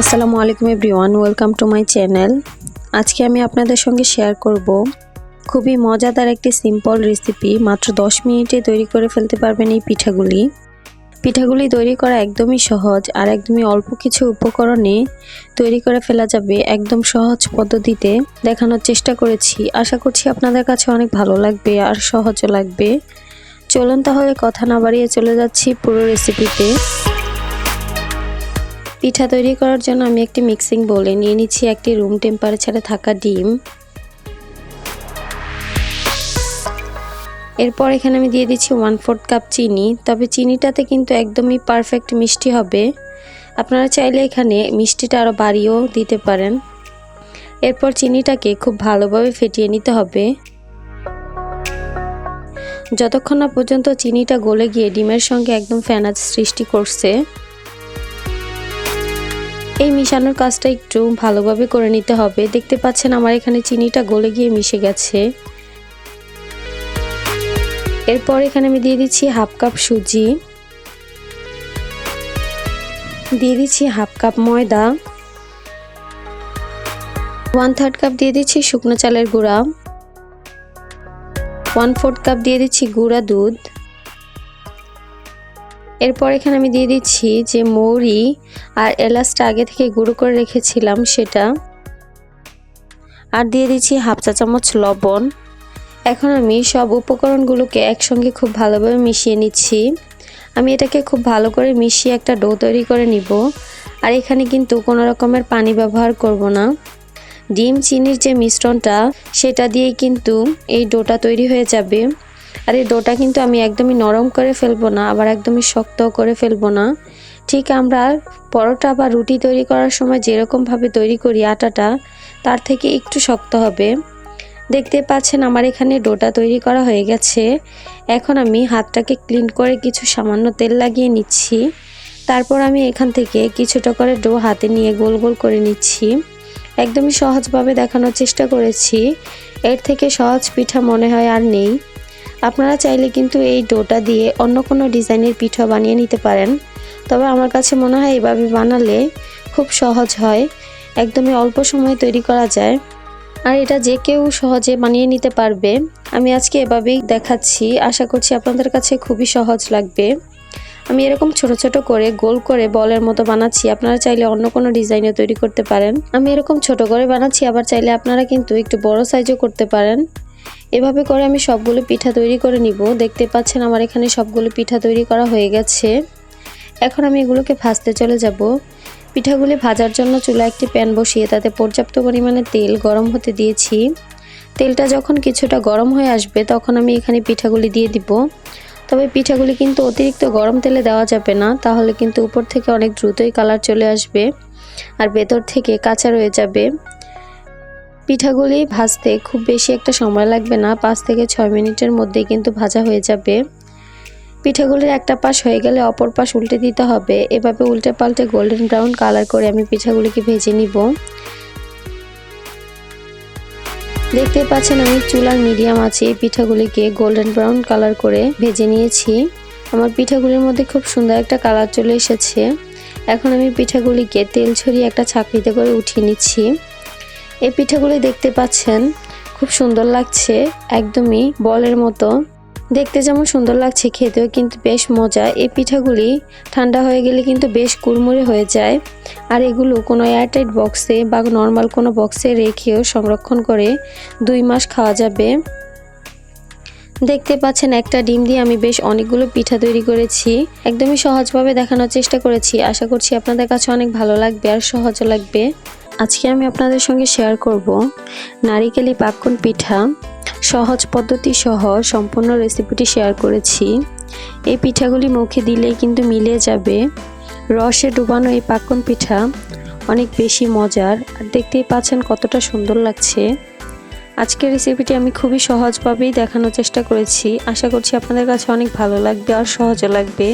আসসালামু আলাইকুম everyone, welcome to my channel. আজকে আমি আপনাদের সঙ্গে শেয়ার করব খুবই মজাদার একটি সিম্পল রেসিপি, মাত্র 10 মিনিটে তৈরি করে ফেলতে পারবেন এই পিঠাগুলি। পিঠাগুলি তৈরি করা একদমই সহজ আর একদমই অল্প কিছু উপকরণে তৈরি করে ফেলা যাবে একদম সহজ পদ্ধতিতে। দেখানোর চেষ্টা করেছি, আশা করছি আপনাদের কাছে অনেক ভালো লাগবে আর সহজও লাগবে। চলুন তাহলে কথা না বাড়িয়ে চলে যাচ্ছি পুরো রেসিপিতে। পিঠা তৈরি করার জন্য আমি একটি মিক্সিং বলে নিয়ে নিচ্ছি একটি রুম টেম্পারেচারে থাকা ডিম। এরপর এখানে আমি দিয়ে দিচ্ছি ওয়ান ফোর্থ কাপ চিনি, তবে চিনিটাতে কিন্তু একদমই পারফেক্ট মিষ্টি হবে। আপনারা চাইলে এখানে মিষ্টিটা আরও বাড়িয়েও দিতে পারেন। এরপর চিনিটাকে খুব ভালোভাবে ফেটিয়ে নিতে হবে। যতক্ষণ না পর্যন্ত চিনিটা গলে গিয়ে ডিমের সঙ্গে একদম ফ্যানাজ সৃষ্টি করছে এই মিশানোর কাজটা একটু ভালোভাবে করে নিতে হবে। দেখতে পাচ্ছেন আমার এখানে চিনিটা গলে গিয়ে মিশে গেছে। এরপর এখানে আমি দিয়ে দিচ্ছি হাফ কাপ সুজি। দিয়ে দিচ্ছি হাফ কাপ ময়দা। ওয়ান থার্ড কাপ দিয়ে দিচ্ছি শুকনো চালের গুঁড়া। ওয়ান ফোর্থ কাপ দিয়ে দিচ্ছি গুঁড়া দুধ। এরপর এখানে আমি দিয়ে দিচ্ছি যে মৌরি আর এলাচটা আগে থেকে গুঁড়ো করে রেখেছিলাম সেটা। আর দিয়ে দিচ্ছি হাফ চা চামচ লবণ। এখন আমি সব উপকরণগুলোকে একসঙ্গে খুব ভালোভাবে মিশিয়ে নিচ্ছি। আমি এটাকে খুব ভালো করে মিশিয়ে একটা ডো তৈরি করে নিব। আর এখানে কিন্তু কোনো রকমের পানি ব্যবহার করব না। ডিম, চিনির যে মিশ্রণটা, সেটা দিয়েই কিন্তু এই ডোটা তৈরি হয়ে যাবে। আর এই ডোটা কিন্তু আমি একদমই নরম করে ফেলব না, আবার একদমই শক্ত করে ফেলব না। ঠিক আমরা পরোটা বা রুটি তৈরি করার সময় যেরকমভাবে তৈরি করি আটাটা, তার থেকে একটু শক্ত হবে। দেখতে পাচ্ছেন আমার এখানে ডোটা তৈরি করা হয়ে গেছে। এখন আমি হাতটাকে ক্লিন করে কিছু সামান্য তেল লাগিয়ে নিচ্ছি। তারপর আমি এখান থেকে কিছুটা করে ডো হাতে নিয়ে গোল গোল করে নিচ্ছি। একদমই সহজভাবে দেখানোর চেষ্টা করেছি। এর থেকে সহজ পিঠা মনে হয় আর নেই। আপনারা চাইলে কিন্তু এই ডোটা দিয়ে অন্য কোনো ডিজাইনের পিঠা বানিয়ে নিতে পারেন। তবে আমার কাছে মনে হয় এভাবে বানালে খুব সহজ হয়, একদমই অল্প সময় তৈরি করা যায়। আর এটা যে কেউ সহজে বানিয়ে নিতে পারবে, আমি আজকে এভাবেই দেখাচ্ছি। আশা করছি আপনাদের কাছে খুবই সহজ লাগবে। আমি এরকম ছোট ছোট করে গোল করে বলের মতো বানাচ্ছি, আপনারা চাইলে অন্য কোনো ডিজাইনে তৈরি করতে পারেন। আমি এরকম ছোট করে বানাচ্ছি, আবার চাইলে আপনারা কিন্তু একটু বড় সাইজও করতে পারেন। এভাবে করে আমি সবগুলো পিঠা তৈরি করে নিব। দেখতে পাচ্ছেন আমার এখানে সবগুলো পিঠা তৈরি করা হয়ে গেছে। এখন আমি এগুলোকে ভাজতে চলে যাব। পিঠাগুলি ভাজার জন্য চুলা একটি প্যান বসিয়ে তাতে পর্যাপ্ত পরিমাণে তেল গরম হতে দিয়েছি। তেলটা যখন কিছুটা গরম হয়ে আসবে তখন আমি এখানে পিঠাগুলি দিয়ে দিব। তবে পিঠাগুলি কিন্তু অতিরিক্ত গরম তেলে দেওয়া যাবে না, তাহলে কিন্তু উপর থেকে অনেক দ্রুতই কালার চলে আসবে আর ভেতর থেকে কাঁচা রয়ে যাবে। পিঠাগুলি ভাজতে খুব বেশি একটা সময় লাগবে না। পাঁচ থেকে ছয় মিনিটের মধ্যেই কিন্তু ভাজা হয়ে যাবে। পিঠাগুলির একটা পাশ হয়ে গেলে অপর পাশ উল্টে দিতে হবে। এভাবে উল্টে পাল্টে গোল্ডেন ব্রাউন কালার করে আমি পিঠাগুলিকে ভেজে নিব। দেখতে পাচ্ছেন আমি চুলার মিডিয়াম আছে পিঠাগুলিকে গোল্ডেন ব্রাউন কালার করে ভেজে নিয়েছি। আমার পিঠাগুলির মধ্যে খুব সুন্দর একটা কালার চলে এসেছে। এখন আমি পিঠাগুলিকে তেল ছড়িয়ে একটা ছাকনিতে করে উঠিয়ে নিচ্ছি। এই পিঠাগুলি দেখতে পাচ্ছেন, খুব সুন্দর লাগছে, একদমই বলের মতো। দেখতে যেমন সুন্দর লাগছে, খেতেও কিন্তু বেশ মজা। এই পিঠাগুলি ঠান্ডা হয়ে গেলে কিন্তু বেশ কুড়মুড়ে হয়ে যায়। আর এগুলো কোনো এয়ারটাইট বক্সে বা নর্মাল কোনো বক্সে রেখেও সংরক্ষণ করে দুই মাস খাওয়া যাবে। দেখতে পাচ্ছেন, একটা ডিম দিয়ে আমি বেশ অনেকগুলো পিঠা তৈরি করেছি। একদমই সহজভাবে দেখানোর চেষ্টা করেছি। আশা করছি আপনাদের কাছে অনেক ভালো লাগবে আর সহজও লাগবে। আজকে আমি আপনাদের সঙ্গে শেয়ার করব নারিকেলি পাক্কন পিঠা। সহজ পদ্ধতি সহ সম্পূর্ণ রেসিপিটি শেয়ার করেছি। এই পিঠাগুলি মুখে দিলেই কিন্তু মিলে যাবে। রসে ডুবানো এই পাক্কন পিঠা অনেক বেশি মজার। আর দেখতেই পাচ্ছেন কতটা সুন্দর লাগছে। আজকের রেসিপিটি আমি খুবই সহজভাবেই দেখানোর চেষ্টা করেছি। আশা করছি আপনাদের কাছে অনেক ভালো লাগবে আর সহজও লাগবে।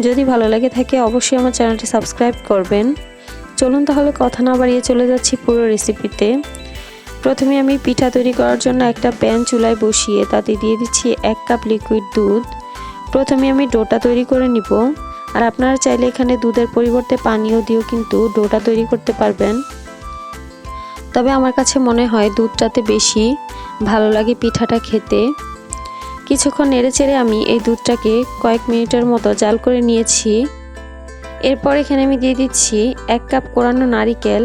যদি ভালো লাগে থাকে অবশ্যই আমার চ্যানেলটি সাবস্ক্রাইব করবেন। চলুন তাহলে কথা না বাড়িয়ে চলে যাচ্ছি পুরো রেসিপিতে প্রথমে আমি পিঠা তৈরি করার জন্য একটা প্যান চুলায় বসিয়ে তাতে দিয়ে দিচ্ছি এক কাপ লিকুইড দুধ। প্রথমে আমি ডোটা তৈরি করে নিব। আর আপনারা চাইলে এখানে দুধের পরিবর্তে পানীয় দিয়েও কিন্তু ডোটা তৈরি করতে পারবেন। তবে আমার কাছে মনে হয় দুধটাতে বেশি ভালো লাগে পিঠাটা খেতে। কিছুক্ষণ নেড়ে চেড়ে আমি এই দুধটাকে কয়েক মিনিটের মতো জাল করে নিয়েছি। এরপর এখানে আমি দিয়ে দিচ্ছি এক কাপ কোরানো নারিকেল।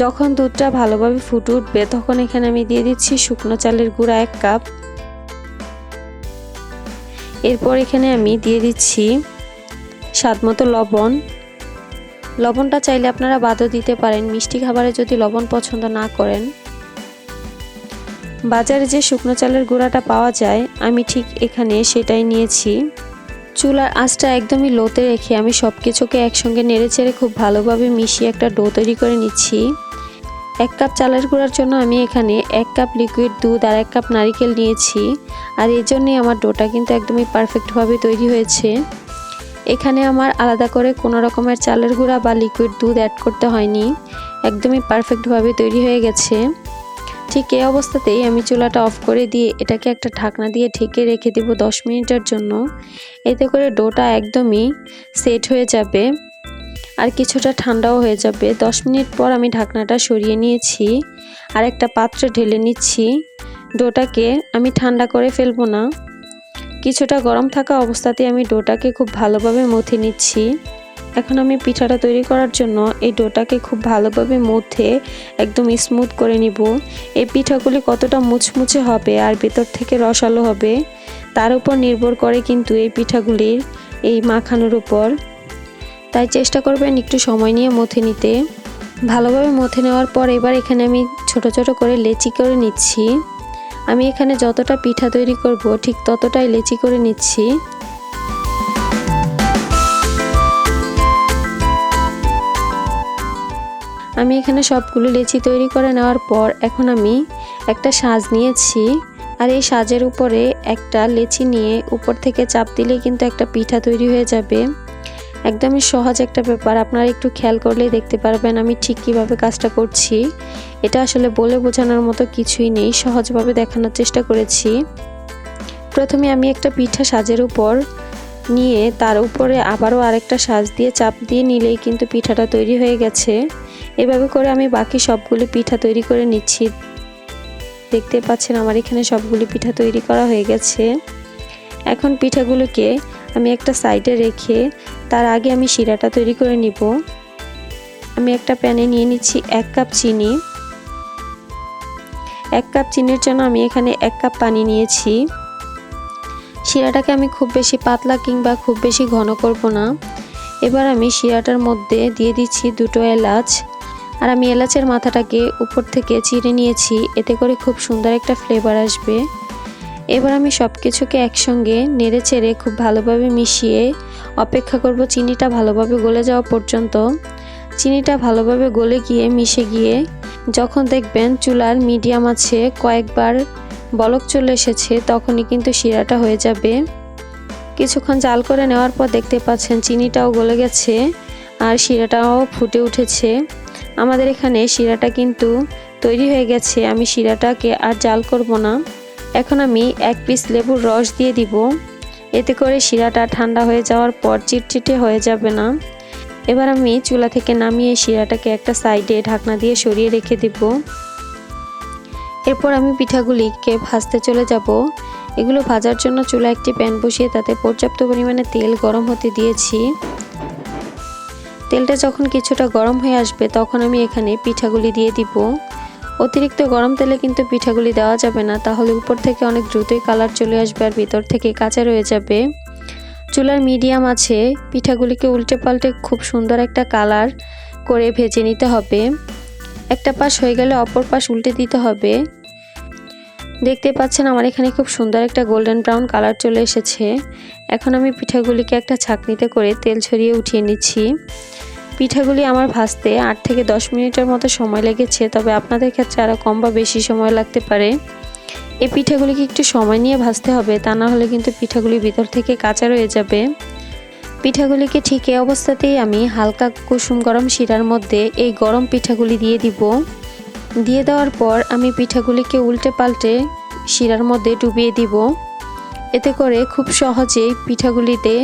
যখন দুধটা ভালোভাবে ফুটে উঠবে, তখন এখানে আমি দিয়ে দিচ্ছি শুকনো চালের গুঁড়া এক কাপ। এরপর এখানে আমি দিয়ে দিচ্ছি স্বাদ মতো লবণ। লবণটা চাইলে আপনারা বাদও দিতে পারেন। মিষ্টি খাবারে যদি লবণ পছন্দ না করেন বাজারে যে শুকনো চালের গুঁড়াটা পাওয়া যায়, আমি ঠিক এখানে সেটাই নিয়েছি। চুলার আঁচটা একদমই লোতে রেখে আমি সব কিছুকে একসঙ্গে নেড়ে চেড়ে খুব ভালোভাবে মিশিয়ে একটা ডো তৈরি করে নিচ্ছি। এক কাপ চালের গুঁড়ার জন্য আমি এখানে এক কাপ লিকুইড দুধ আর এক কাপ নারিকেল নিয়েছি। আর এই জন্যই আমার ডোটা কিন্তু একদমই পারফেক্টভাবে তৈরি হয়েছে। এখানে আমার আলাদা করে কোনো রকমের চালের গুঁড়া বা লিকুইড দুধ অ্যাড করতে হয়নি। একদমই পারফেক্টভাবে তৈরি হয়ে গেছে। ঠিক এই অবস্থাতেই আমি চুলাটা অফ করে দিয়ে এটাকে একটা ঢাকনা দিয়ে ঢেকে রেখে দেবো দশ মিনিটের জন্য। এতে করে ডোটা একদমই সেট হয়ে যাবে আর কিছুটা ঠান্ডাও হয়ে যাবে। দশ মিনিট পর আমি ঢাকনাটা সরিয়ে নিয়েছি আর একটা পাত্রে ঢেলে নিচ্ছি। ডোটাকে আমি ঠান্ডা করে ফেলব না। কিছুটা গরম থাকা অবস্থাতে আমি ডোটাকে খুব ভালোভাবে মথে নিচ্ছি। এখন আমি পিঠাটা তৈরি করার জন্য এই ডোটাকে খুব ভালোভাবে মথে একদম স্মুথ করে নিব। এই পিঠাগুলি কতটা মুচমুচে হবে আর ভেতর থেকে রসালো হবে, তার উপর নির্ভর করে কিন্তু এই পিঠাগুলির এই মাখানোর উপর। তাই চেষ্টা করবেন একটু সময় নিয়ে মথে নিতে। ভালোভাবে মথে নেওয়ার পর এবার এখানে আমি ছোট ছোট করে লেচি করে নিচ্ছি। আমি এখানে যতটা পিঠা তৈরি করব ঠিক ততটাই লেচি করে নিচ্ছি। আমি এখানে সবগুলো লেচি তৈরি করে নেওয়ার পর এখন আমি একটা সাজ নিয়েছি। আর এই সাজের উপরে একটা লেচি নিয়ে উপর থেকে চাপ দিলে কিন্তু একটা পিঠা তৈরি হয়ে যাবে। একদমই সহজ একটা ব্যাপার। আপনারা একটু খেয়াল করলেই দেখতে পারবেন আমি ঠিক কীভাবে কাজটা করছি। এটা আসলে বলে বোঝানোর মতো কিছুই নেই। সহজভাবে দেখানোর চেষ্টা করেছি। প্রথমে আমি একটা পিঠা সাজের উপর নিয়ে তার উপরে আবারও আরেকটা সাজ দিয়ে চাপ দিয়ে নিলেই কিন্তু পিঠাটা তৈরি হয়ে গেছে। এভাবে করে আমি বাকি সবগুলি পিঠা তৈরি করে নিচ্ছি। দেখতে পাচ্ছেন আমার এখানে সবগুলি পিঠা তৈরি করা হয়ে গেছে। এখন পিঠাগুলোকে আমি একটা সাইডে রেখে তার আগে আমি শিরাটা তৈরি করে নিব। আমি একটা প্যানে নিয়ে নিচ্ছি এক কাপ চিনি। এক কাপ চিনির জন্য আমি এখানে এক কাপ পানি নিয়েছি। শিরাটাকে আমি খুব বেশি পাতলা কিংবা খুব বেশি ঘন করব না। এবার আমি শিরাটার মধ্যে দিয়ে দিচ্ছি দুটো এলাচ। আর আমি এলাচের মাথাটাকে উপর থেকে চিড়ে নিয়েছি, এতে করে খুব সুন্দর একটা ফ্লেভার আসবে। এবার আমি সব কিছুকে একসঙ্গে নেড়ে চেড়ে খুব ভালোভাবে মিশিয়ে অপেক্ষা করব চিনিটা ভালোভাবে গলে যাওয়া পর্যন্ত। চিনিটা ভালোভাবে গলে গিয়ে মিশে গিয়ে যখন দেখবেন চুলার মিডিয়াম আছে, কয়েকবার বলক চলে এসেছে, তখনই কিন্তু শিরাটা হয়ে যাবে। কিছুক্ষণ জাল করে নেওয়ার পর দেখতে পাচ্ছেন চিনিটাও গলে গেছে আর শিরাটাও ফুটে উঠেছে। আমাদের এখানে শিরাটা কিন্তু তৈরি হয়ে গেছে। আমি শিরাটাকে আর জাল করব না। এখন আমি এক পিস লেবুর রস দিয়ে দিব। এতে করে শিরাটা ঠান্ডা হয়ে যাওয়ার পর চিটচিটে হয়ে যাবে না। এবার আমি চুলা থেকে নামিয়ে শিরাটাকে একটা সাইডে ঢাকনা দিয়ে সরিয়ে রেখে দেব। এরপর আমি পিঠাগুলিকে ভাজতে চলে যাব। এগুলো ভাজার জন্য চুলা একটি প্যান বসিয়ে তাতে পর্যাপ্ত পরিমাণে তেল গরম হতে দিয়েছি। তেলটা যখন কিছুটা গরম হয়ে আসবে, তখন আমি এখানে পিঠাগুলি দিয়ে দিব। অতিরিক্ত গরম তেলে কিন্তু পিঠাগুলি দেওয়া যাবে না, তাহলে উপর থেকে অনেক দ্রুতই কালার চলে আসবে আর ভিতর থেকে কাঁচা রয়ে যাবে। চুলার মিডিয়াম আছে, পিঠাগুলিকে উল্টে পাল্টে খুব সুন্দর একটা কালার করে ভেজে নিতে হবে। একটা পাশ হয়ে গেলে অপর পাশ উল্টে দিতে হবে। দেখতে পাচ্ছেন আমার এখানে খুব সুন্দর একটা গোল্ডেন ব্রাউন কালার চলে এসেছে। এখন আমি পিঠাগুলিকে একটা ছাকনিতে করে তেল ছড়িয়ে উঠিয়ে নিচ্ছি। পিঠাগুলি আমার ভাজতে আট থেকে দশ মিনিটের মতো সময় লেগেছে, তবে আপনাদের ক্ষেত্রে আরও কম বা বেশি সময় লাগতে পারে। এই পিঠাগুলিকে একটু সময় নিয়ে ভাজতে হবে, তা না হলে কিন্তু পিঠাগুলি ভিতর থেকে কাঁচা রয়ে যাবে। পিঠাগুলিকে ঠিক এই অবস্থাতেই আমি হালকা কুসুম গরম শিরার মধ্যে এই গরম পিঠাগুলি দিয়ে দিব। দিয়ে দেওয়ার পর আমি পিঠাগুলিকে উল্টে পাল্টে শিরার মধ্যে ডুবিয়ে দিব। এতে করে খুব সহজেই পিঠাগুলিতে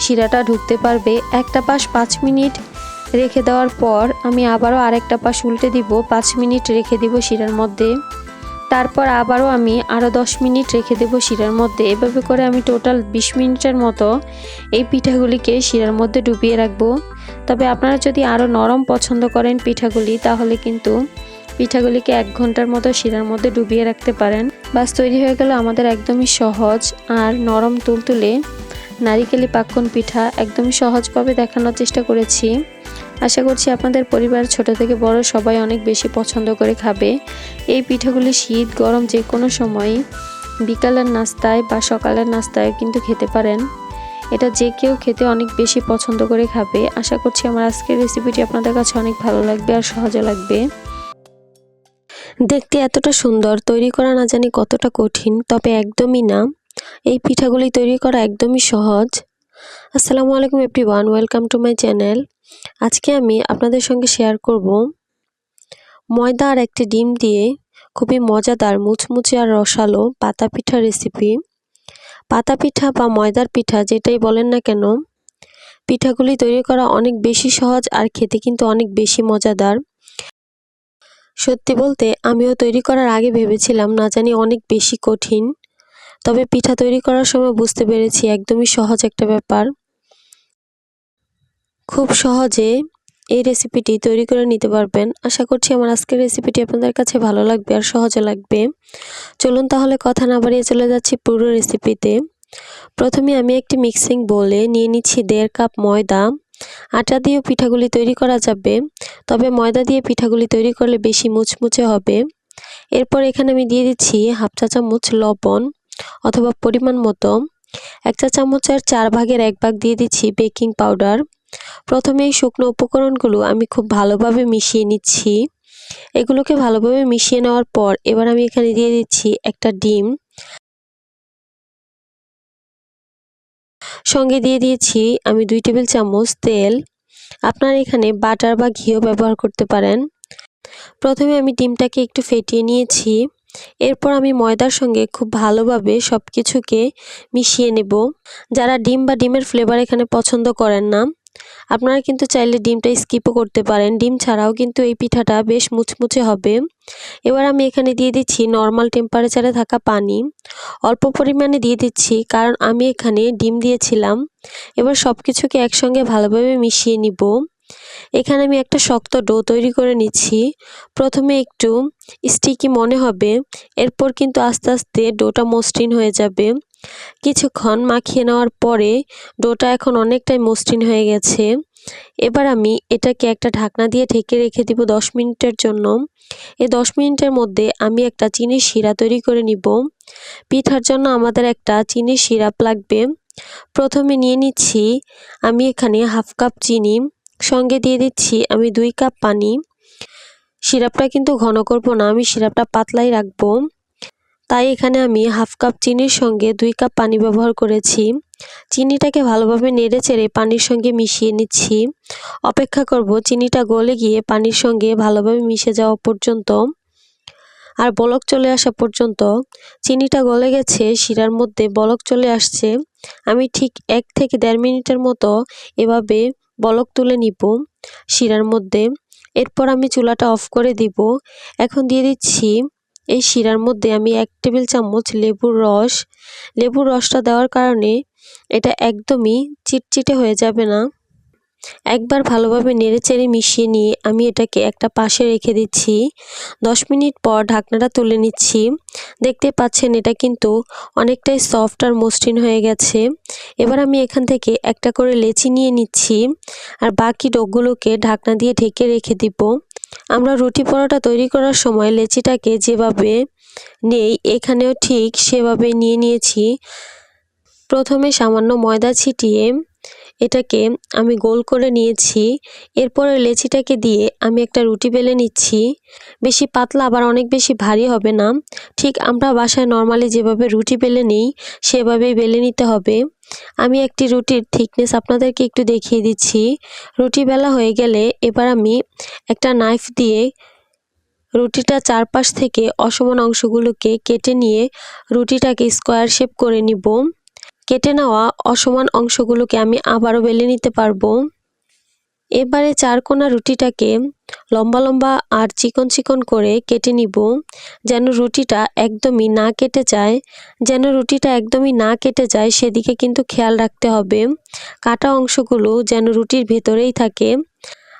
শিরাটা ঢুকতে পারবে। একটা পাশ পাঁচ মিনিট রেখে দেওয়ার পর আমি আবারও আরেকটা পাশ উল্টে দিব, পাঁচ মিনিট রেখে দিব শিরার মধ্যে। তারপর আবারও আমি আরও দশ মিনিট রেখে দেবো শিরার মধ্যে। এভাবে করে আমি টোটাল বিশ মিনিটের মতো এই পিঠাগুলিকে শিরার মধ্যে ডুবিয়ে রাখব। তবে আপনারা যদি আরও নরম পছন্দ করেন পিঠাগুলি, তাহলে কিন্তু পিঠাগুলিকে এক ঘণ্টার মতো শিরার মধ্যে ডুবিয়ে রাখতে পারেন। বাস তৈরি হয়ে গেল আমাদের একদমই সহজ আর নরম তুলতুলে নারিকেলি পাক্কন পিঠা। একদমই সহজভাবে দেখানোর চেষ্টা করেছি। আশা করছি আপনাদের পরিবার ছোট থেকে বড় সবাই অনেক বেশি পছন্দ করে খাবে। এই পিঠাগুলি শীত, গরম যে কোনো সময়, বিকালের নাস্তায় বা সকালের নাস্তায় কিন্তু খেতে পারেন। এটা যে কেউ খেতে অনেক বেশি পছন্দ করে খাবে। আশা করছি আমার আজকের রেসিপিটি আপনাদের কাছে অনেক ভালো লাগবে আর সহজে লাগবে। দেখতে এতটা সুন্দর, তৈরি করা না জানি কতটা কঠিন, তবে একদমই না। এই পিঠাগুলি তৈরি করা একদমই সহজ। আসসালামু আলাইকুম one welcome to my channel আজকে আমি আপনাদের সঙ্গে শেয়ার করব ময়দা আর একটি ডিম দিয়ে খুবই মজাদার মুচমুচে আর রসালো পাতা পিঠা রেসিপি পাতা পিঠা বা ময়দার পিঠা যেটাই বলেন না কেন, পিঠাগুলি তৈরি করা অনেক বেশি সহজ আর খেতে কিন্তু অনেক বেশি মজাদার। সত্যি বলতে, আমিও তৈরি করার আগে ভেবেছিলাম না জানি অনেক বেশি কঠিন। তবে পিঠা তৈরি করার সময় বুঝতে পেরেছি একদমই সহজ একটা ব্যাপার। খুব সহজে এই রেসিপিটি তৈরি করে নিতে পারবেন। আশা করছি আমার আজকের রেসিপিটি আপনাদের কাছে ভালো লাগবে আর সহজে লাগবে। চলুন তাহলে কথা না বাড়িয়ে চলে যাচ্ছি পুরো রেসিপিতে প্রথমে আমি একটি মিক্সিং বলে নিয়ে নিচ্ছি দেড় কাপ ময়দা। আটা দিয়েও পিঠাগুলি তৈরি করা যাবে, তবে ময়দা দিয়ে পিঠাগুলি তৈরি করলে বেশি মুচমুচে হবে। এরপর এখানে আমি দিয়ে দিচ্ছি হাফ চা চামচ লবণ অথবা পরিমাণ মতো। এক চা চামচের চার ভাগের এক ভাগ দিয়ে দিচ্ছি বেকিং পাউডার। প্রথমে এই শুকনো উপকরণগুলো আমি খুব ভালোভাবে মিশিয়ে নিচ্ছি। এগুলোকে ভালোভাবে মিশিয়ে নেওয়ার পর এবার আমি এখানে দিয়ে দিচ্ছি একটা ডিম। সঙ্গে দিয়ে দিয়েছি আমি দুই টেবিল চামচ তেল। আপনার এখানে বাটার বা ঘিও ব্যবহার করতে পারেন। প্রথমে আমি ডিমটাকে একটু ফেটিয়ে নিয়েছি। এরপর আমি ময়দার সঙ্গে খুব ভালোভাবে সব কিছুকে মিশিয়ে নেব। যারা ডিম বা ডিমের ফ্লেভার এখানে পছন্দ করেন না আপনারা কিন্তু চাইলে ডিমটা স্কিপও করতে পারেন। ডিম ছাড়াও কিন্তু এই পিঠাটা বেশ মুচমুচে হবে। এবার আমি এখানে দিয়ে দিচ্ছি নর্মাল টেম্পারেচারে থাকা পানি। অল্প পরিমাণে দিয়ে দিচ্ছি, কারণ আমি এখানে ডিম দিয়েছিলাম। এবার সব কিছুকে একসঙ্গে ভালোভাবে মিশিয়ে নিব। এখানে আমি একটা শক্ত ডো তৈরি করে নিচ্ছি। প্রথমে একটু স্টিকি মনে হবে, এরপর কিন্তু আস্তে আস্তে ডোটা মসৃণ হয়ে যাবে। কিছুক্ষণ মাখিয়ে নেওয়ার পরে ডোটা এখন অনেকটাই মসৃণ হয়ে গেছে। এবার আমি এটাকে একটা ঢাকনা দিয়ে ঢেকে রেখে দিব দশ মিনিটের জন্য। এই দশ মিনিটের মধ্যে আমি একটা চিনির শিরা তৈরি করে নিব। পিঠার জন্য আমাদের একটা চিনির সিরাপ লাগবে। প্রথমে নিয়ে নিচ্ছি আমি এখানে হাফ কাপ চিনি, সঙ্গে দিয়ে দিচ্ছি আমি দুই কাপ পানি। সিরাপটা কিন্তু ঘন করব না, আমি সিরাপটা পাতলাই রাখব। তাই এখানে আমি হাফ কাপ চিনির সঙ্গে দুই কাপ পানি ব্যবহার করেছি। চিনিটাকে ভালোভাবে নেড়ে চেড়ে পানির সঙ্গে মিশিয়ে নিচ্ছি। অপেক্ষা করব চিনিটা গলে গিয়ে পানির সঙ্গে ভালোভাবে মিশে যাওয়া পর্যন্ত। আর বলক চলে আসা পর্যন্ত। চিনিটা গলে গেছে, শিরার মধ্যে বলক চলে আসছে। আমি ঠিক এক থেকে দেড় মিনিটের মতো এভাবে বলক তুলে নিব শিরার মধ্যে। এরপর আমি চুলাটা অফ করে দিব। এখন দিয়ে দিচ্ছি এই শিরার মধ্যে আমি এক টেবিল চামচ লেবুর রস। লেবুর রসটা দেওয়ার কারণে এটা একদমই চিটচিটে হয়ে যাবে না। একবার ভালোভাবে নেড়েচেড়ে মিশিয়ে নিয়ে আমি এটাকে একটা পাশে রেখে দিচ্ছি। দশ মিনিট পর ঢাকনাটা তুলে নিচ্ছি। দেখতে পাচ্ছেন এটা কিন্তু অনেকটাই সফট আর মসৃণ হয়ে গেছে। এবার আমি এখান থেকে একটা করে লেচি নিয়ে নিচ্ছি আর বাকি ডোকগুলোকে ঢাকনা দিয়ে ঢেকে রেখে দিব। আমরা রুটি পরোটা তৈরি করার সময় লেচিটাকে যেভাবে নেই, এখানেও ঠিক সেভাবে নিয়ে নিয়েছি। প্রথমে সামান্য ময়দা ছিটিয়ে এটাকে আমি গোল করে নিয়েছি। এরপরে লেচিটাকে দিয়ে আমি একটা রুটি বেলে নিচ্ছি। বেশি পাতলা, আবার অনেক বেশি ভারী হবে না। ঠিক আমরা বাসায় নর্মালি যেভাবে রুটি বেলে নিই, সেভাবেই বেলে নিতে হবে। আমি একটি রুটির থিকনেস আপনাদেরকে একটু দেখিয়ে দিচ্ছি। রুটি বেলা হয়ে গেলে এবার আমি একটা নাইফ দিয়ে রুটিটা চারপাশ থেকে অসমান অংশগুলোকে কেটে নিয়ে রুটিটাকে স্কোয়ার শেপ করে নিব। কেটে নেওয়া অসমান অংশগুলোকে আমি আবারও বেলে নিতে পারব। এবারে চারকোনা রুটিটাকে লম্বা লম্বা আর চিকন চিকন করে কেটে নিব, যেন রুটিটা একদমই না কেটে যায়। যেন রুটিটা একদমই না কেটে যায়, সেদিকে কিন্তু খেয়াল রাখতে হবে। কাটা অংশগুলো যেন রুটির ভেতরেই থাকে।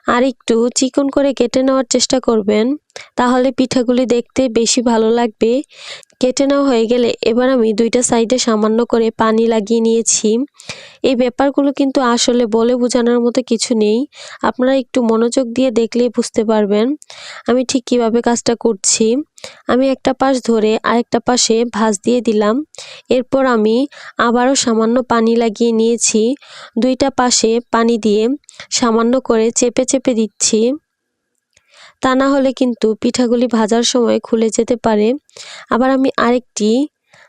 আর একটু চিকন করে কেটে নেওয়ার চেষ্টা করবেন, তাহলে পিঠাগুলি দেখতে বেশি ভালো লাগবে। কেটে নেওয়া হয়ে গেলে এবার আমি দুইটা সাইডে সামান্য করে পানি লাগিয়ে নিয়েছি। এই ব্যাপারগুলো কিন্তু আসলে বলে বোঝানোর মতো কিছু নেই। আপনারা একটু মনোযোগ দিয়ে দেখলেই বুঝতে পারবেন আমি ঠিক কীভাবে কাজটা করছি। আমি একটা পাশ ধরে আরেকটা পাশে ভাঁজ দিয়ে দিলাম। এরপর আমি আবারও সামান্য পানি লাগিয়ে নিয়েছি। দুইটা পাশে পানি দিয়ে সামান্য করে চেপে চেপে দিচ্ছি। তা না হলে কিন্তু পিঠাগুলি ভাজার সময় খুলে যেতে পারে। আবার আমি আরেকটি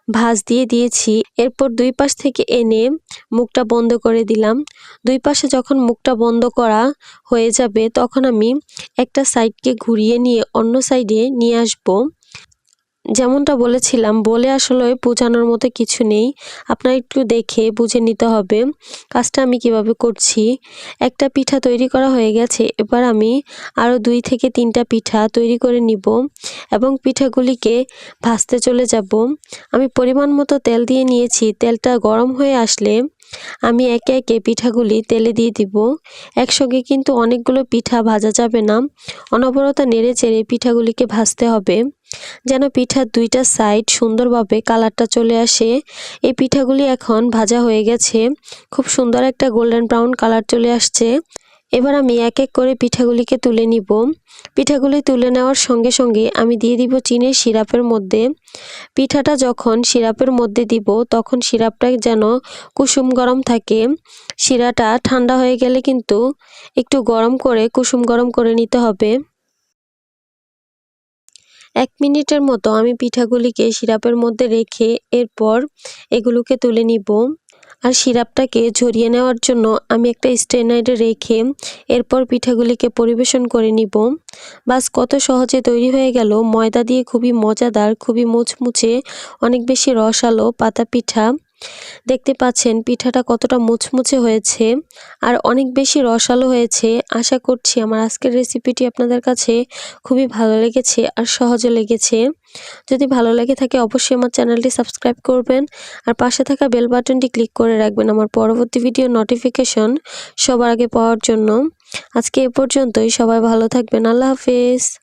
ভাজ দিয়ে দিয়েছি। এরপর দুই পাশ থেকে এনে মুখটা বন্ধ করে দিলাম। দুই পাশে যখন মুখটা বন্ধ করা হয়ে যাবে, তখন আমি একটা সাইডকে ঘুরিয়ে নিয়ে অন্য সাইডে নিয়ে আসব। যেমনটা বলেছিলাম, বলে আসলে বোঝানোর মতো কিছু নেই। আপনার একটু দেখে বুঝে নিতে হবে কাজটা আমি কীভাবে করছি। একটা পিঠা তৈরি করা হয়ে গেছে, এবার আমি আরও দুই থেকে তিনটা পিঠা তৈরি করে নিব এবং পিঠাগুলিকে ভাজতে চলে যাব। আমি পরিমাণ মতো তেল দিয়ে নিয়েছি, তেলটা গরম হয়ে আসলে আমি একে একে পিঠাগুলি তেলে দিয়ে দিব। একসঙ্গে কিন্তু অনেকগুলো পিঠা ভাজা যাবে না, অনবরত নেড়ে চেড়ে পিঠাগুলিকে ভাজতে হবে। যেন পিঠার দুইটা সাইড সুন্দরভাবে কালারটা চলে আসে। এই পিঠাগুলি এখন ভাজা হয়ে গেছে। খুব সুন্দর একটা গোল্ডেন ব্রাউন কালার চলে আসছে। এবার আমি এক এক করে পিঠাগুলিকে তুলে নিব। পিঠাগুলি তুলে নেওয়ার সঙ্গে সঙ্গে আমি দিয়ে দিব চিনের সিরাপের মধ্যে। পিঠাটা যখন সিরাপের মধ্যে দিব, তখন সিরাপটা যেন কুসুম গরম থাকে। শিরাটা ঠান্ডা হয়ে গেলে কিন্তু একটু গরম করে, কুসুম গরম করে নিতে হবে। এক মিনিটের মতো আমি পিঠাগুলিকে সিরাপের মধ্যে রেখে এরপর এগুলোকে তুলে নিব। আর সিরাপটাকে ঝরিয়ে নেওয়ার জন্য আমি একটা স্টেনাইডে রেখে এরপর পিঠাগুলিকে পরিবেশন করে নিব। বাস, কত সহজে তৈরি হয়ে গেল। ময়দা দিয়ে খুবই মজাদার, খুবই মুচমুচে, অনেক বেশি রসালো পাতা পিঠা। দেখতে পাচ্ছেন পিঠাটা কতটা মুচমুচে হয়েছে আর অনেক বেশি রসালো হয়েছে। আশা করছি আমার আজকের রেসিপিটি আপনাদের কাছে খুবই ভালো লেগেছে আর সহজে লেগেছে। যদি ভালো লেগে থাকে অবশ্যই আমার চ্যানেলটি সাবস্ক্রাইব করবেন আর পাশে থাকা বেল বাটনটি ক্লিক করে রাখবেন আমার পরবর্তী ভিডিও নোটিফিকেশন সবার আগে পাওয়ার জন্য। আজকে এ পর্যন্তই, সবাই ভালো থাকবেন, আল্লাহ হাফেজ।